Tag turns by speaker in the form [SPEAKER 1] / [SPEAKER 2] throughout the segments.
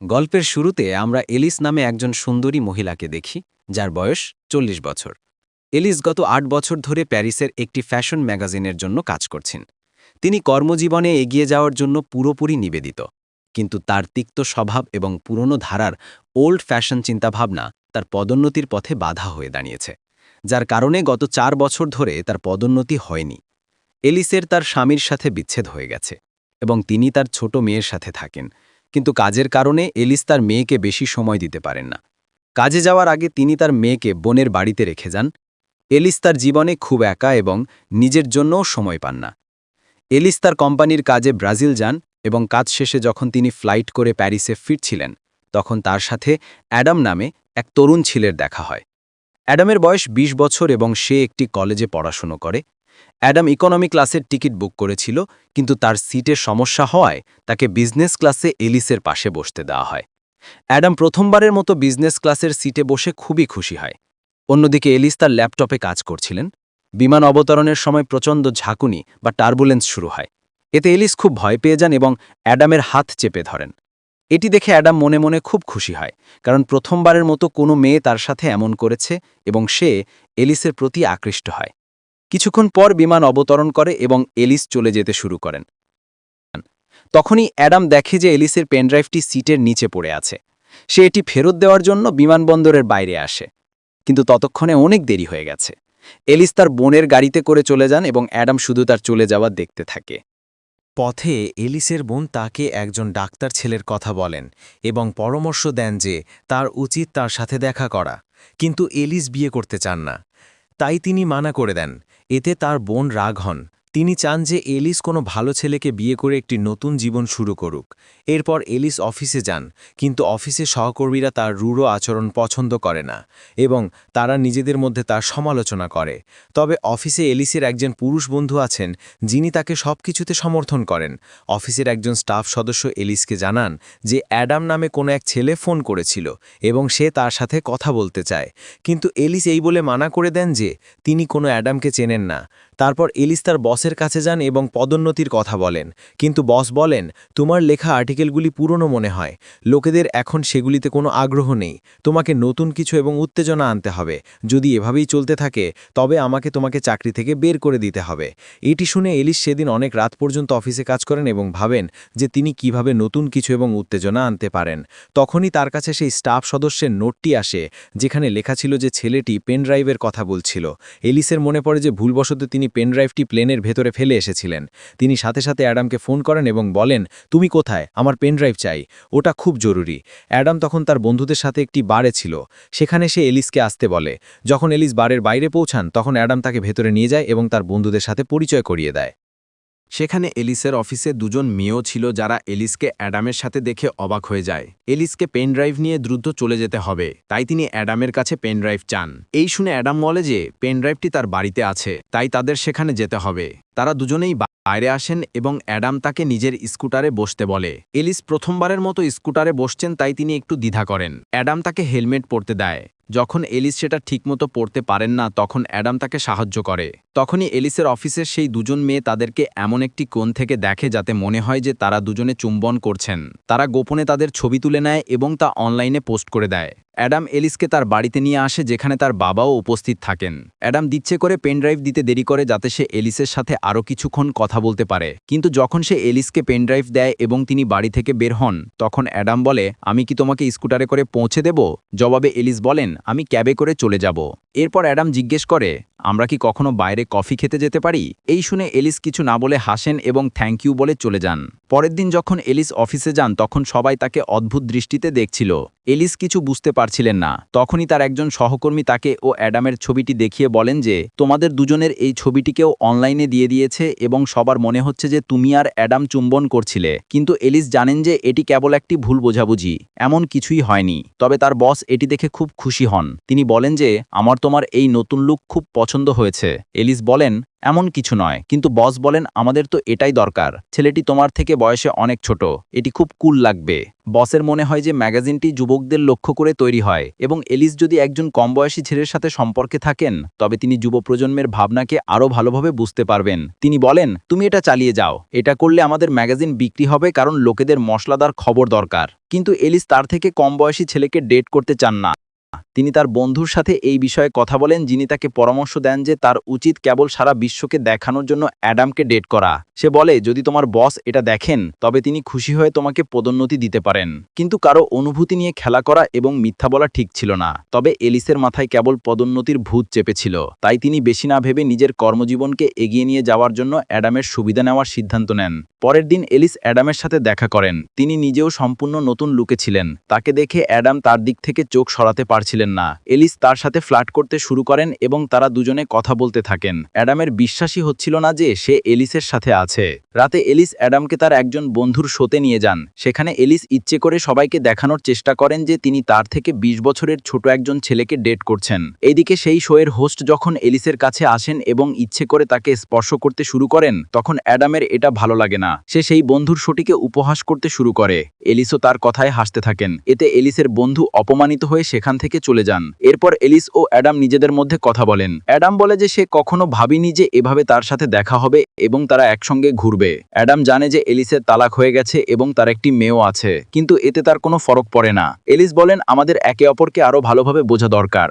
[SPEAKER 1] গল্পের শুরুতে আমরা এলিস নামে একজন সুন্দরী মহিলাকে দেখি, যার বয়স চল্লিশ বছর। এলিস গত আট বছর ধরে প্যারিসের একটি ফ্যাশন ম্যাগাজিনের জন্য কাজ করছেন। তিনি কর্মজীবনে এগিয়ে যাওয়ার জন্য পুরোপুরি নিবেদিত। কিন্তু তার তিক্ত স্বভাব এবং পুরনো ধারার ওল্ড ফ্যাশন চিন্তাভাবনা তার পদোন্নতির পথে বাধা হয়ে দাঁড়িয়েছে, যার কারণে গত চার বছর ধরে তার পদোন্নতি হয়নি। এলিসের তার স্বামীর সাথে বিচ্ছেদ হয়ে গেছে এবং তিনি তার ছোট মেয়ের সাথে থাকেন। কিন্তু কাজের কারণে এলিস তার মেয়েকে বেশি সময় দিতে পারেন না। কাজে যাওয়ার আগে তিনি তার মেয়েকে বোনের বাড়িতে রেখে যান। এলিস তার জীবনে খুব একা এবং নিজের জন্যও সময় পান না। এলিস তার কোম্পানির কাজে ব্রাজিল যান এবং কাজ শেষে যখন তিনি ফ্লাইট করে প্যারিসে ফিরছিলেন, তখন তার সাথে অ্যাডাম নামে এক তরুণ ছেলের দেখা হয়। অ্যাডামের বয়স ২০ বছর এবং সে একটি কলেজে পড়াশুনো করে। অ্যাডাম ইকোনমি ক্লাসের টিকিট বুক করেছিল, কিন্তু তার সিটের সমস্যা হওয়ায় তাকে বিজনেস ক্লাসে এলিসের পাশে বসতে দেওয়া হয়। অ্যাডাম প্রথমবারের মতো বিজনেস ক্লাসের সিটে বসে খুবই খুশি হয়। অন্যদিকে এলিস তার ল্যাপটপে কাজ করছিলেন। বিমান অবতরণের সময় প্রচণ্ড ঝাঁকুনি বা টার্বুলেন্স শুরু হয়। এতে এলিস খুব ভয় পেয়ে যান এবং অ্যাডামের হাত চেপে ধরেন। এটি দেখে অ্যাডাম মনে মনে খুব খুশি হয়, কারণ প্রথমবারের মতো কোনো মেয়ে তার সাথে এমন করেছে এবং সে এলিসের প্রতি আকৃষ্ট হয়। কিছুক্ষণ পর বিমান অবতরণ করে এবং এলিস চলে যেতে শুরু করেন। তখনই অ্যাডাম দেখে যে এলিসের পেনড্রাইভটি সিটের নিচে পড়ে আছে। সে এটি ফেরত দেওয়ার জন্য বিমানবন্দরের বাইরে আসে। কিন্তু ততক্ষণে অনেক দেরি হয়ে গেছে। এলিস তার বোনের গাড়িতে করে চলে যান এবং অ্যাডাম শুধু তার চলে যাওয়া দেখতে থাকে।
[SPEAKER 2] পথে এলিসের বোন তাকে একজন ডাক্তার ছেলের কথা বলেন এবং পরামর্শ দেন যে তার উচিত তার সাথে দেখা করা। কিন্তু এলিস বিয়ে করতে চান না। তাই তিনি মানা করে দেন এতে তার বোন রাগ হন তিনি চান যে এলিস কোনো ভালো ছেলেকে বিয়ে করে একটি নতুন জীবন শুরু করুক। এরপর এলিস অফিসে যান, কিন্তু অফিসে সহকর্মীরা তার রূঢ় আচরণ পছন্দ করে না এবং তারা নিজেদের মধ্যে তার সমালোচনা করে। তবে অফিসে এলিসের একজন পুরুষ বন্ধু আছেন, যিনি তাকে সব কিছুতে সমর্থন করেন। অফিসের একজন স্টাফ সদস্য এলিসকে জানান যে অ্যাডাম নামে কোনো এক ছেলে ফোন করেছিল এবং সে তার সাথে কথা বলতে চায়। কিন্তু এলিস এই বলে মানা করে দেন যে তিনি কোনো অ্যাডামকে চেনেন না। তারপর এলিস তার বসের কাছে যান এবং পদোন্নতির কথা বলেন। কিন্তু বস বলেন, তোমার লেখা আর্টিকেলগুলি পুরনো মনে হয়। লোকেদের এখন সেগুলিতে কোনো আগ্রহ নেই। তোমাকে নতুন কিছু এবং উত্তেজনা আনতে হবে। যদি এভাবেই চলতে থাকে, তবে আমাকে তোমাকে চাকরি থেকে বের করে দিতে হবে। এটি শুনে এলিস সেদিন অনেক রাত পর্যন্ত অফিসে কাজ করেন এবং ভাবেন যে তিনি কীভাবে নতুন কিছু এবং উত্তেজনা আনতে পারেন। তখনই তার কাছে সেই স্টাফ সদস্যের নোটটি আসে, যেখানে লেখা ছিল যে ছেলেটি পেনড্রাইভের কথা বলছিল। এলিসের মনে পড়ে যে ভুলবশত তিনি পেনড্রাইভটি প্লেনের ভেতরে ফেলে এসেছিলেন। তিনি সাথে সাথে অ্যাডামকে ফোন করেন এবং বলেন, তুমি কোথায়? আমার পেনড্রাইভ চাই। ওটা খুব জরুরি। অ্যাডাম তখন তার বন্ধুদের সাথে একটি বারে ছিল। সেখানে সে এলিসকে আসতে বলে। যখন এলিস বারের বাইরে পৌঁছান, তখন অ্যাডাম তাকে ভেতরে নিয়ে যায় এবং তার বন্ধুদের সাথে পরিচয় করিয়ে দেয়। সেখানে এলিসের অফিসে দুজন মেয়েও ছিল যারা এলিসকে অ্যাডামের সাথে দেখে অবাক হয়ে যায়। এলিসকে পেনড্রাইভ নিয়ে দ্রুত চলে যেতে হবে, তাই তিনি অ্যাডামের কাছে পেনড্রাইভ চান। এই শুনে অ্যাডাম বলে যে, পেনড্রাইভটি তার বাড়িতে আছে, তাই তাদের সেখানে যেতে হবে। তারা দুজনেই বাইরে আসেন এবং অ্যাডাম তাকে নিজের স্কুটারে বসতে বলে। এলিস প্রথমবারের মতো স্কুটারে বসছেন তাই তিনি একটু দ্বিধা করেন। অ্যাডাম তাকে হেলমেট পরতে দেয়। যখন এলিস সেটা ঠিকমতো পড়তে পারেন না, তখন অ্যাডাম তাকে সাহায্য করে। তখনই এলিসের অফিসের সেই দুজন মেয়ে তাদেরকে এমন একটি কোণ থেকে দেখে যাতে মনে হয় যে তারা দুজনে চুম্বন করছেন। তারা গোপনে তাদের ছবি তুলে নেয় এবং তা অনলাইনে পোস্ট করে দেয়। অ্যাডাম এলিসকে তার বাড়িতে নিয়ে আসে যেখানে তার বাবাও উপস্থিত থাকেন। অ্যাডাম দিচ্ছে করে পেনড্রাইভ দিতে দেরি করে যাতে সে এলিসের সাথে আরও কিছুক্ষণ কথা বলতে পারে। কিন্তু যখন সে এলিসকে পেনড্রাইভ দেয় এবং তিনি বাড়ি থেকে বের হন, তখন অ্যাডাম বলে, আমি কি তোমাকে স্কুটারে করে পৌঁছে দেব? জবাবে এলিস বলেন, আমি ক্যাবে করে চলে যাব। এরপর অ্যাডাম জিজ্ঞেস করে আমরা কি কখনো বাইরে কফি খেতে যেতে পারি? এই শুনে এলিস কিছু না বলে হাসেন এবং থ্যাংক ইউ বলে চলে যান। পরের দিন যখন এলিস অফিসে যান, তখন সবাই তাকে অদ্ভুত দৃষ্টিতে দেখছিল। এলিস কিছু বুঝতে পারছিলেন না। তখনই তার একজন সহকর্মী তাকে ও অ্যাডামের ছবিটি দেখিয়ে বলেন যে, তোমাদের দুজনের এই ছবিটিকেও অনলাইনে দিয়ে দিয়েছে এবং সবার মনে হচ্ছে যে তুমি আর অ্যাডাম চুম্বন করছিলে। কিন্তু এলিস জানেন যে এটি কেবল একটি ভুল বোঝাবুঝি। এমন কিছুই হয়নি। তবে তার বস এটি দেখে খুব খুশি হন। তিনি বলেন যে, আমার তোমার এই নতুন লুক খুব পছন্দ
[SPEAKER 3] পছন্দ হয়েছে। এলিস বলেন, এমন কিছু নয়। কিন্তু বস বলেন, আমাদের তো এটাই দরকার। ছেলেটি তোমার থেকে বয়সে অনেক ছোট। এটি খুব কুল লাগবে। বসের মনে হয় যে ম্যাগাজিনটি যুবকদের লক্ষ্য করে তৈরি হয় এবং এলিস যদি একজন কম বয়সী ছেলের সাথে সম্পর্কে থাকেন, তবে তিনি যুব প্রজন্মের ভাবনাকে আরও ভালোভাবে বুঝতে পারবেন। তিনি বলেন, তুমি এটা চালিয়ে যাও। এটা করলে আমাদের ম্যাগাজিন বিক্রি হবে কারণ লোকেদের মশলাদার খবর দরকার। কিন্তু এলিস তার থেকে কম বয়সী ছেলেকে ডেট করতে চান না। তিনি তার বন্ধুর সাথে এই বিষয়ে কথা বলেন যিনি তাকে পরামর্শ দেন যে তার উচিত কেবল সারা বিশ্বকে দেখানোর জন্য অ্যাডামকে ডেট করা। সে বলে, যদি তোমার বস এটা দেখেন, তবে তিনি খুশি হয়ে তোমাকে পদোন্নতি দিতে পারেন। কিন্তু কারও অনুভূতি নিয়ে খেলা করা এবং মিথ্যা বলা ঠিক ছিল না। তবে এলিসের মাথায় কেবল পদোন্নতির ভূত চেপেছিল। তাই তিনি বেশি না ভেবে নিজের কর্মজীবনকে এগিয়ে নিয়ে যাওয়ার জন্য অ্যাডামের সুবিধা নেওয়ার সিদ্ধান্ত নেন। পরের দিন এলিস অ্যাডামের সাথে দেখা করেন। তিনি নিজেও সম্পূর্ণ নতুন লুকে ছিলেন। তাকে দেখে অ্যাডাম তার দিক থেকে চোখ সরাতে পারছিলেন না। এলিস তার সাথে ফ্লার্ট করতে শুরু করেন এবং তারা দুজনে কথা বলতে থাকেন। অ্যাডামের বিশ্বাসই হচ্ছিল না যে সে এলিসের সাথে আছে। রাতে এলিস অ্যাডামকে তার একজন বন্ধুর শোতে নিয়ে যান। সেখানে এলিস ইচ্ছে করে সবাইকে দেখানোর চেষ্টা করেন যে তিনি তার থেকে ২০ বছরের ছোট একজন ছেলেকে ডেট করছেন। এদিকে সেই শোয়ের হোস্ট যখন এলিসের কাছে আসেন এবং ইচ্ছে করে তাকে স্পর্শ করতে শুরু করেন, তখন অ্যাডামের এটা ভালো লাগে না। সে সেই বন্ধুর শোটিকে উপহাস করতে শুরু করে। এলিসও তার কথায় হাসতে থাকেন। এতে এলিসের বন্ধু অপমানিত হয়ে সেখান থেকে চলে যান। এরপর এলিস ও অ্যাডাম নিজেদের মধ্যে কথা বলেন। অ্যাডাম বলে যে সে কখনো ভাবিনি যে এভাবে তার সাথে দেখা হবে এবং তারা একসঙ্গে ঘুরবে। অ্যাডাম জানে যে এলিসের তালাক হয়ে গেছে এবং তার একটি মেয়েও আছে, কিন্তু এতে তার কোনো ফরক পড়ে না। এলিস বলেন, আমাদের একে অপরকে আরও ভালোভাবে বোঝা দরকার।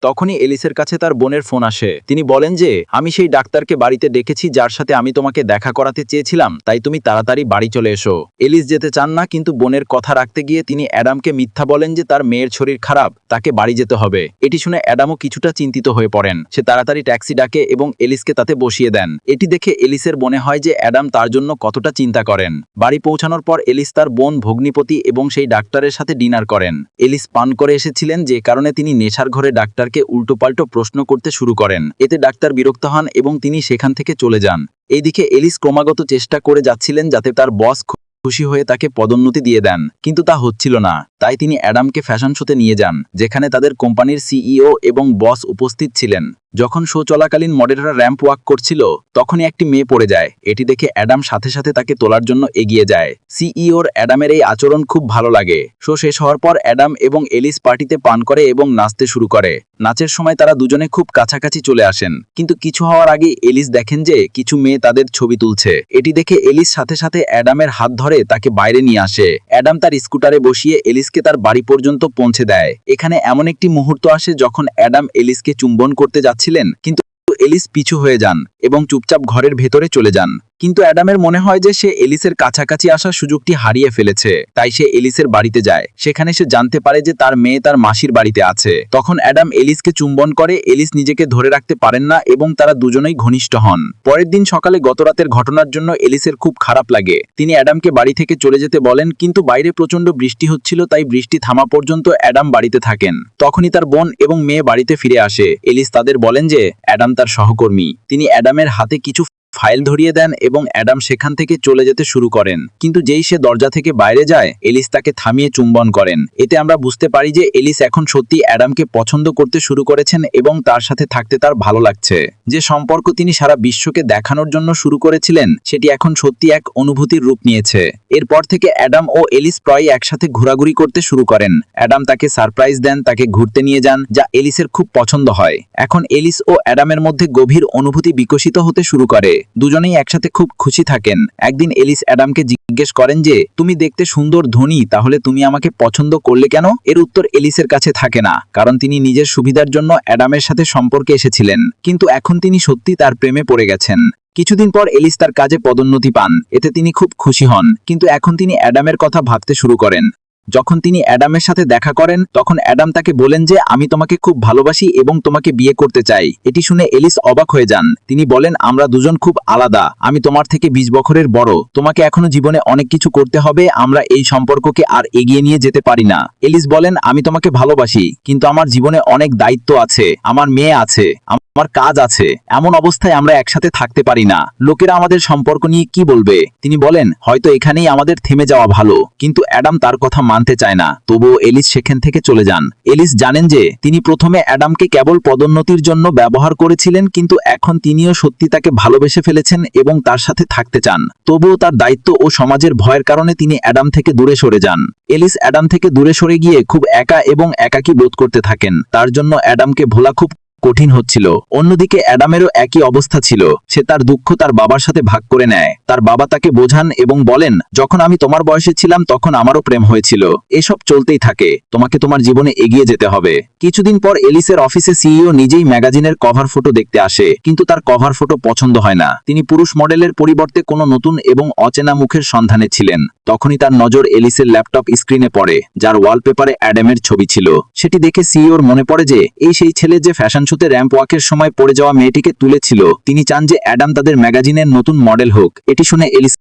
[SPEAKER 3] তখনই এলিসের কাছে তার বোনের ফোন আসে। তিনি বলেন যে, আমি সেই ডাক্তারকে বাড়িতে ডেকেছি, যার সাথে আমি তোমাকে দেখা করাতে চেয়েছিলাম। তাই তুমি তাড়াতাড়ি বাড়ি চলে এসো। এলিস যেতে চান না, কিন্তু বোনের কথা রাখতে গিয়ে তিনি অ্যাডামকে মিথ্যা বলেন যে, তার মেয়ের শরীর খারাপ, তাকে বাড়ি যেতে হবে। এটি শুনে অ্যাডামও কিছুটা চিন্তিত হয়ে পড়েন। সে তাড়াতাড়ি ট্যাক্সি ডাকে এবং এলিসকে তাতে বসিয়ে দেন। এটি দেখে এলিসের মনে হয় যে, অ্যাডাম তার জন্য কতটা চিন্তা করেন। বাড়ি পৌঁছানোর পর এলিস তার বোন, ভগ্নিপতি এবং সেই ডাক্তারের সাথে ডিনার করেন। এলিস পান করে এসেছিলেন, যে কারণে তিনি নেশার ঘরে ডাক্তারকে উল্টোপাল্টো প্রশ্ন করতে শুরু করেন। এতে ডাক্তার বিরক্ত হন এবং তিনি সেখান থেকে চলে যান। এদিকে এলিস ক্রমাগত চেষ্টা করে যাচ্ছিলেন যাতে তার বস খুশি হয়ে তাকে পদোন্নতি দিয়ে দেন, কিন্তু তা হচ্ছিল না। তাই তিনি অ্যাডামকে ফ্যাশন শোতে নিয়ে যান, যেখানে তাদের কোম্পানির সিইও এবং বস উপস্থিত ছিলেন। যখন শো চলাকালীন মডেলরা র্যাম্প ওয়াক করছিল, তখনই একটি মেয়ে পড়ে যায়। এটি দেখে অ্যাডাম সাথে সাথে তাকে তোলার জন্য এগিয়ে যায়। সিইওর অ্যাডামের এই আচরণ খুব ভালো লাগে। শো শেষ হওয়ার পর অ্যাডাম এবং এলিস পার্টিতে পান করে এবং নাচতে শুরু করে। নাচের সময় তারা দুজনে খুব কাছাকাছি চলে আসেন। কিন্তু কিছু হওয়ার আগে এলিস দেখেন যে কিছু মেয়ে তাদের ছবি তুলছে। এটি দেখে এলিস সাথে সাথে অ্যাডামের হাত ধরে তাকে বাইরে নিয়ে আসে। অ্যাডাম তার স্কুটারে বসিয়ে এলিসকে তার বাড়ি পর্যন্ত পৌঁছে দেয়। এখানে এমন একটি মুহূর্ত আসে যখন অ্যাডাম এলিসকে চুম্বন করতে যাচ্ছিলেন কিন্তু এলিস পিছু হয়ে যান। এবং চুপচাপ ঘরের ভেতরে চলে যান। কিন্তু অ্যাডামের মনে হয় যে সে এলিসের কাছাকাছি আসার সুযোগটি হারিয়ে ফেলেছে। তাই সে এলিসের বাড়িতে যায়। সেখানে সে জানতে পারে যে তার মেয়ে তার মাসির বাড়িতে আছে। তখন অ্যাডাম এলিসকে চুম্বন করে, এলিস নিজেকে ধরে রাখতে পারেন না এবং তারা দুজনেই ঘনিষ্ঠ হন। পরের দিন সকালে গতরাতের ঘটনার জন্য এলিসের খুব খারাপ লাগে। তিনি অ্যাডামকে বাড়ি থেকে চলে যেতে বলেন, কিন্তু বাইরে প্রচণ্ড বৃষ্টি হচ্ছিল, তাই বৃষ্টি থামা পর্যন্ত অ্যাডাম বাড়িতে থাকেন। তখনই তার বোন এবং মেয়ে বাড়িতে ফিরে আসে। এলিস তাদের বলেন যে, অ্যাডাম তার সহকর্মী। তিনি অ্যাডামের হাতে কিছু ফাইল ধরিয়ে দেন এবং অ্যাডাম সেখান থেকে চলে যেতে শুরু করেন। কিন্তু যেই সে দরজা থেকে বাইরে যায়, এলিস তাকে থামিয়ে চুম্বন করেন। এতে আমরা বুঝতে পারি যে এলিস এখন সত্যি অ্যাডামকে পছন্দ করতে শুরু করেছেন এবং তার সাথে থাকতে তার ভালো লাগছে। যে সম্পর্ক তিনি সারা বিশ্বকে দেখানোর জন্য শুরু করেছিলেন, সেটি এখন সত্যি এক অনুভূতির রূপ নিয়েছে। এরপর থেকে অ্যাডাম ও এলিস প্রায় একসাথে ঘোরাঘুরি করতে শুরু করেন। অ্যাডাম তাকে সারপ্রাইজ দেন, তাকে ঘুরতে নিয়ে যান, যা এলিসের খুব পছন্দ হয়। এখন এলিস ও অ্যাডামের মধ্যে গভীর অনুভূতি বিকশিত হতে শুরু করে। দুজনেই একসাথে খুব খুশি থাকেন। একদিন এলিস অ্যাডামকে জিজ্ঞেস করেন যে, তুমি দেখতে সুন্দর ধনী, তাহলে তুমি আমাকে পছন্দ করলে কেন? এর উত্তর এলিসের কাছে থাকে না, কারণ তিনি নিজের সুবিধার জন্য অ্যাডামের সাথে সম্পর্কে এসেছিলেন। কিন্তু এখন তিনি সত্যি তার প্রেমে পড়ে গেছেন। কিছুদিন পর এলিস তার কাজে পদোন্নতি পান, এতে তিনি খুব খুশি হন। কিন্তু এখন তিনি অ্যাডামের কথা ভাবতে শুরু করেন। যখন তিনি অ্যাডামের সাথে দেখা করেন, তখন অ্যাডাম তাকে বলেন যে, আমি তোমাকে খুব ভালোবাসি এবং তোমাকে বিয়ে করতে চাই। এটি শুনে এলিস অবাক হয়ে যান। তিনি বলেন, আমরা দুজন খুব আলাদা। আমি তোমার থেকে বিশ বছরের বড়। তোমাকে এখনও জীবনে অনেক কিছু করতে হবে। আমরা এই সম্পর্ককে আর এগিয়ে নিয়ে যেতে পারি না। এলিস বলেন, আমি তোমাকে ভালোবাসি, কিন্তু আমার জীবনে অনেক দায়িত্ব আছে। আমার মেয়ে আছে। আমার কাজ আছে। এমন অবস্থায় আমরা একসাথে থাকতে পারি না। লোকেরা আমাদের সম্পর্ক নিয়ে কি বলবে? তিনি বলেন, হয়তো এখানেই আমাদের থেমে যাওয়া ভালো। কিন্তু অ্যাডাম তার কথা মানতে চায় না। তবুও এলিস সেখান থেকে চলে যান। এলিস জানেন যে, তিনি প্রথমে অ্যাডামকে কেবল পদোন্নতির জন্য ব্যবহার করেছিলেন, কিন্তু এখন তিনিও সত্যি তাকে ভালোবেসে ফেলেছেন এবং তার সাথে থাকতে চান। তবুও তার দায়িত্ব ও সমাজের ভয়ের কারণে তিনি অ্যাডাম থেকে দূরে সরে যান। এলিস অ্যাডাম থেকে দূরে সরে গিয়ে খুব একা এবং একাকী বোধ করতে থাকেন। তার জন্য অ্যাডামকে ভোলা খুব কঠিন হচ্ছিল। অন্যদিকে অ্যাডামেরও একই অবস্থা ছিল। সে তার দুঃখ তার বাবার সাথে ভাগ করে নেয়। তার বাবা তাকে বোঝান এবং বলেন, যখন আমি তোমার বয়সে ছিলাম, তখন আমারও প্রেম হয়েছিল। এসব চলতেই থাকে। তোমাকে তোমার জীবনে এগিয়ে যেতে হবে। কিছুদিন পর এলিসের অফিসে সিইও নিজেই ম্যাগাজিনের কভার ফটো দেখতে আসে। কিন্তু তার কভার ফটো পছন্দ হয় না। তিনি পুরুষ মডেলের পরিবর্তে কোনো নতুন এবং অচেনা মুখের সন্ধানে ছিলেন। তখনই তার নজর এলিসের ল্যাপটপ স্ক্রিনে পড়ে, যার ওয়ালপেপারে অ্যাডামের ছবি ছিল। সেটি দেখে সিইওর মনে পড়ে যে, এই সেই ছেলে যে ফ্যাশন শোতে র্যাম্প ওয়াকের সময় পড়ে যাওয়া মেয়েটিকে তুলেছিল। তিনি চান যে অ্যাডাম তাদের ম্যাগাজিনের নতুন মডেল হোক। এটি শুনে এলিস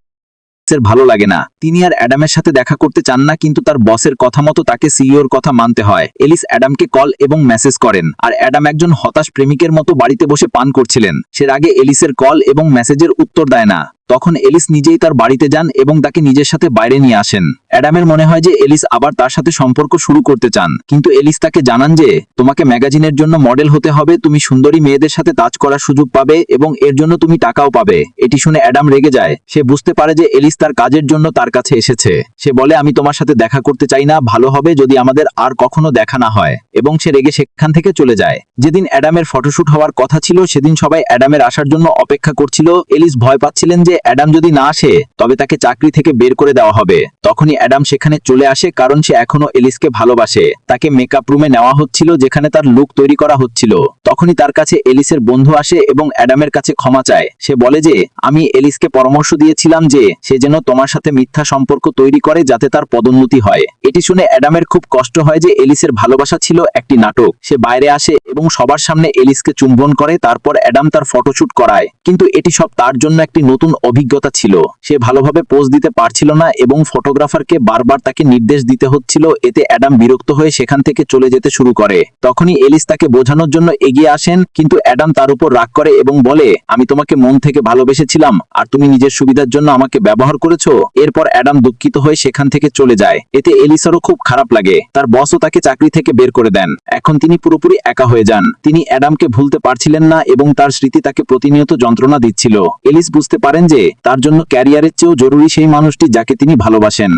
[SPEAKER 3] ভালো লাগে না। তিনি আর অ্যাডামের সাথে দেখা করতে চান না, কিন্তু তার বসের কথা মতো তাকে সিইওর কথা মানতে হয়। এলিস অ্যাডামকে কল এবং মেসেজ করেন। আর অ্যাডাম একজন হতাশ প্রেমিকের মতো বাড়িতে বসে পান করছিলেন। সে আগে এলিসের কল এবং মেসেজের উত্তর দেয় না। তখন এলিস নিজেই তার বাড়িতে যান এবং তাকে নিজের সাথে বাইরে নিয়ে আসেন। অ্যাডামের মনে হয় যে এলিস আবার তার সাথে সম্পর্ক শুরু করতে চান। কিন্তু এলিস তাকে জানান যে, তোমাকে ম্যাগাজিনের জন্য মডেল হতে হবে, তুমি সুন্দরী মেয়েদের সাথে কাজ করার সুযোগ পাবে এবং এর জন্য তুমি টাকাও পাবে। এটি শুনে অ্যাডাম রেগে যায়। সে বুঝতে পারে যে এলিস তার কাজের জন্য তার কাছে এসেছে। সে বলে, আমি তোমার সাথে দেখা করতে চাই না, ভালো হবে যদি আমাদের আর কখনো দেখা না হয়। এবং সে রেগে সেখান থেকে চলে যায়। যেদিন অ্যাডামের ফটোশুট হওয়ার কথা ছিল, সেদিন সবাই অ্যাডামের আসার জন্য অপেক্ষা করছিল। এলিস ভয় পাচ্ছিলেন যে অ্যাডাম যদি না আসে, তবে তাকে চাকরি থেকে বের করে দেওয়া হবে। তখনই অ্যাডাম সেখানে চলে আসে কারণ সে এখনও এলিসকে ভালোবাসে। তাকে মেকআপ রুমে নেওয়া হচ্ছিল যেখানে তার লুক তৈরি করা হচ্ছিল। তখনই তার কাছে এলিসের বন্ধু আসে এবং অ্যাডামের কাছে ক্ষমা চায়। সে বলে যে, আমি এলিসকে পরামর্শ দিয়েছিলাম যে, সে যেন তোমার সাথে মিথ্যা সম্পর্ক তৈরি করে যাতে তার পদোন্নতি হয়। এটি শুনে অ্যাডামের খুব কষ্ট হয় যে এলিসের ভালোবাসা ছিল একটি নাটক। সে বাইরে আসে এবং সবার সামনে এলিসকে চুম্বন করে, তারপর অ্যাডাম তার ফটোশুট করায়। কিন্তু এটি সব তার জন্য একটি নতুন অভিজ্ঞতা ছিল। সে ভালোভাবে পোজ দিতে পারছিল না এবং ফটোগ্রাফারকে বারবার তাকে নির্দেশ দিতে হচ্ছিল। এতে অ্যাডাম বিরক্ত হয়ে সেখান থেকে চলে যেতে শুরু করে। তখনই এলিস তাকে বোঝানোর জন্য এগিয়ে আসেন, কিন্তু অ্যাডাম তার উপর রাগ করে এবং বলে, আমি তোমাকে মন থেকে ভালোবেসেছিলাম, আর তুমি নিজের সুবিধার জন্য আমাকে ব্যবহার করেছ? এরপর অ্যাডাম দুঃখিত হয়ে সেখান থেকে চলে যায়। এতে এলিসারও খুব খারাপ লাগে। তার বসও তাকে চাকরি থেকে বের করে দেন। এখন তিনি পুরোপুরি একা হয়ে যান। তিনি অ্যাডামকে ভুলতে পারছিলেন না এবং তার স্মৃতি তাকে প্রতিনিয়ত যন্ত্রণা দিচ্ছিল। এলিস বুঝতে পারেন যে তার জন্য ক্যারিয়ারের চেয়েও জরুরি সেই মানুষটি যাকে তিনি ভালোবাসেন।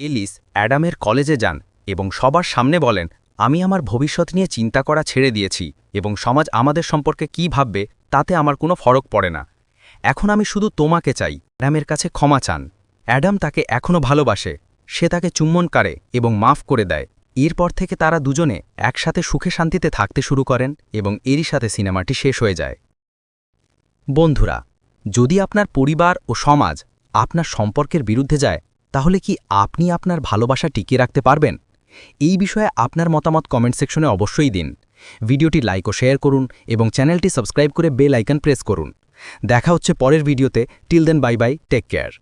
[SPEAKER 1] এলিস অ্যাডামের কলেজে যান এবং সবার সামনে বলেন, আমি আমার ভবিষ্যৎ নিয়ে চিন্তা করা ছেড়ে দিয়েছি এবং সমাজ আমাদের সম্পর্কে কি ভাববে তাতে আমার কোনো ফরক পড়ে না। এখন আমি শুধু তোমাকে চাই। অ্যাডামের কাছে ক্ষমা চান। অ্যাডাম তাকে এখনও ভালোবাসে, সে তাকে চুম্বন করে এবং মাফ করে দেয়। এরপর থেকে তারা দুজনে একসাথে সুখে শান্তিতে থাকতে শুরু করেন এবং এরই সাথে সিনেমাটি শেষ হয়ে যায়। বন্ধুরা যদি আপনার পরিবার ও সমাজ আপনার সম্পর্কের বিরুদ্ধে যায়, তাহলে কি আপনি আপনার ভালোবাসা টিকিয়ে রাখতে পারবেন? এই বিষয়ে আপনার মতামত কমেন্ট সেকশনে অবশ্যই দিন। ভিডিওটি লাইক ও শেয়ার করুন এবং চ্যানেলটি সাবস্ক্রাইব করে বেল আইকন প্রেস করুন। দেখা হচ্ছে পরের ভিডিওতে। Till then bye bye, take care.